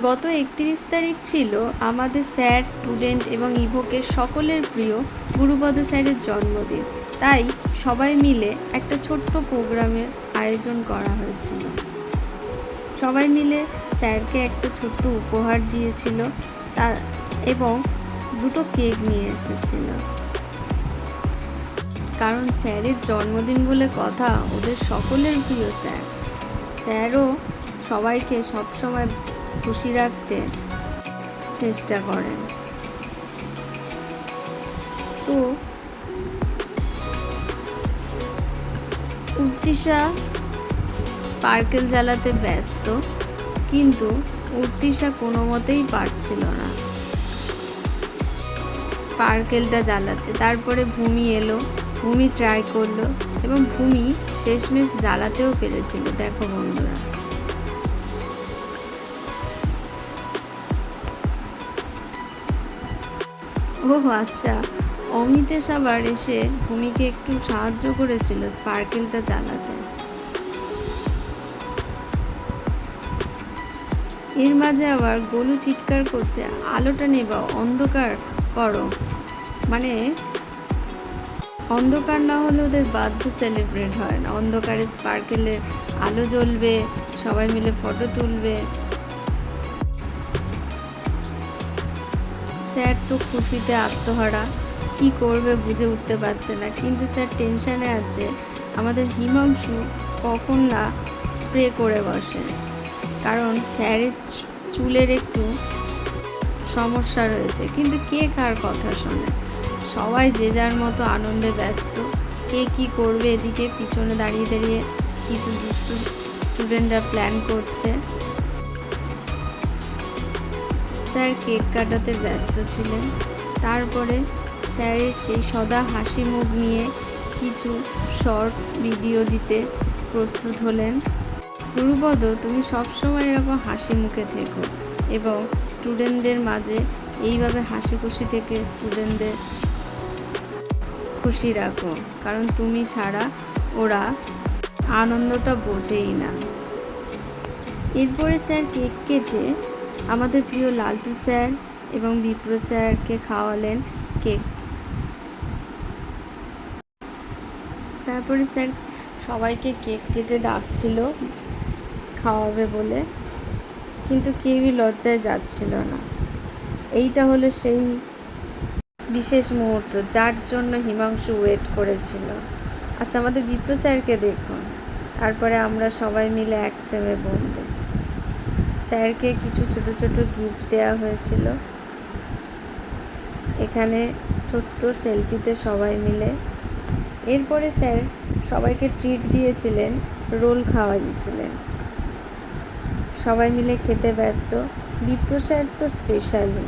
গত একত্রিশ তারিখ ছিল আমাদের স্যার, স্টুডেন্ট এবং ইভোকের সকলের প্রিয় গুরুপদ স্যারের জন্মদিন। তাই সবাই মিলে একটা ছোট্ট প্রোগ্রামের আয়োজন করা হয়েছিল। সবাই মিলে স্যারকে একটা ছোট্ট উপহার দিয়েছিল। তা এবং দুটো কেক নিয়ে এসেছিল। কারণ স্যারের জন্মদিন বলে কথা ওদের সকলের প্রিয় স্যার। স্যারও সবাইকে সবসময় খুশি রাখতে চেষ্টা করেন। তো উর্তিশা স্পার্কেল জ্বালাতে ব্যস্ত, কিন্তু উর্তিশা কোনো মতেই পারছিল না। স্পার্কেলটা জ্বালাতে। তারপরে ভূমি এলো, ভূমি ট্রাই করল, এবং ভূমি শেষমেশ জ্বালাতেও পেরেছিল। দেখো বন্ধুরা। ও আচ্ছা। অমিতেশ আবার এসে ভূমিকে একটু সাহায্য করেছিল স্পার্কেলটা জ্বালাতে। এর মাঝে আবার গোলু চিৎকার করছে, আলোটা নেবাও অন্ধকার করো। মানে অন্ধকার না হলে ওদের বাধ্য সেলিব্রেট হয় না। অন্ধকারে স্পার্কেলের আলো জ্বলবে, সবাই মিলে ফটো তুলবে। স্যার তো খুশিতে আত্মহারা। কি করবে বুঝে উঠতে পারছে না। কিন্তু স্যার টেনশানে আছে। আমাদের হিমাংশু কখন না স্প্রে করে বসে। কারণ স্যারের চুলের একটু সমস্যা রয়েছে। কিন্তু কে কার কথা শোনে? সবাই যে যার মতো আনন্দে ব্যস্ত। কে কি করবে এদিকে? পিছনে দাঁড়িয়ে দাঁড়িয়ে কিছু স্টুডেন্টরা প্ল্যান করছে। স্যার কেক কাটাতে ব্যস্ত ছিলেন। তারপরে স্যারের সেই সদা হাসি মুখ নিয়ে কিছু শর্ট ভিডিও দিতে প্রস্তুত হলেন। গুরুপদ, তুমি সবসময় এরকম হাসি মুখে থেকো এবং স্টুডেন্টদের মাঝে এইভাবে হাসি খুশি থেকে স্টুডেন্টদের খুশি রাখো, কারণ তুমি ছাড়া ওরা আনন্দটা বোঝেই না। এরপরে স্যার কেক কেটে আমাদের প্রিয় লালটু স্যার এবং বিপ্র স্যারকে খাওয়ালেন কেক। তারপরে স্যার সবাইকে কেক কেটে ডাকছিল, খাওয়াবে বলে। কিন্তু কেউই লজ্জায় যাচ্ছিল না। এইটা হলো সেই বিশেষ মুহূর্ত যার জন্য হিমাংশু ওয়েট করেছিল। আচ্ছা আমাদের বিপ্র স্যারকে দেখুন। তারপরে আমরা সবাই মিলে এক ফ্রেমে বন্ধু স্যারকে কিছু ছোট ছোট গিফট দেওয়া হয়েছিল। এখানে ছোট্ট সেলফিতে সবাই মিলে। এরপরে স্যার সবাইকে ট্রিট দিয়েছিলেন, রোল খাওয়াইছিলেন সবাই মিলে খেতে ব্যস্ত। বিপ্র স্যার তো স্পেশালি